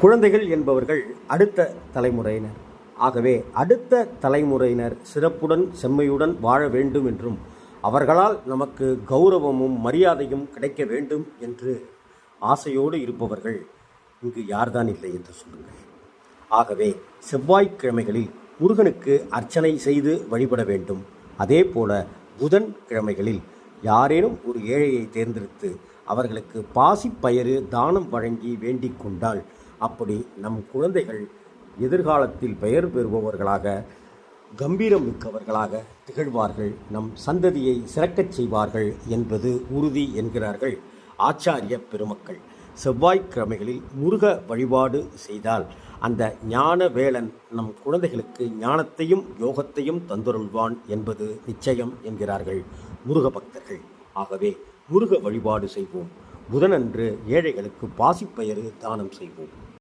குழந்தைகள் என்பவர்கள் அடுத்த தலைமுறையினர். ஆகவே அடுத்த தலைமுறையினர் சிறப்புடன் செம்மையுடன் வாழ வேண்டும் என்றும் அவர்களால் நமக்கு கௌரவமும் மரியாதையும் கிடைக்க வேண்டும் என்று ஆசையோடு இருப்பவர்கள் இங்கு யார்தான் இல்லை என்று சொல்லுங்கள். ஆகவே செவ்வாய்க்கிழமைகளில் முருகனுக்கு அர்ச்சனை செய்து வழிபட வேண்டும். அதே போல புதன் கிழமைகளில் யாரேனும் ஒரு ஏழையை தேர்ந்தெடுத்து அவர்களுக்கு பாசிப்பயறு தானம் வழங்கி வேண்டிக் கொண்டால் அப்படி நம் குழந்தைகள் எதிர்காலத்தில் பெயர் பெறுபவர்களாக கம்பீரம் மிக்கவர்களாக திகழ்வார்கள் நம் சந்ததியை சிறக்கச் செய்வார்கள் என்பது உறுதி என்கிறார்கள் ஆச்சாரிய பெருமக்கள். செவ்வாய்க்கிழமைகளில் முருக வழிபாடு செய்தால் அந்த ஞான வேளன் நம் குழந்தைகளுக்கு ஞானத்தையும் யோகத்தையும் தந்துருள்வான் என்பது நிச்சயம் என்கிறார்கள் முருக பக்தர்கள். ஆகவே முருக வழிபாடு செய்வோம். புதனன்று ஏழைகளுக்கு பாசிப்பயறு தானம் செய்வோம்.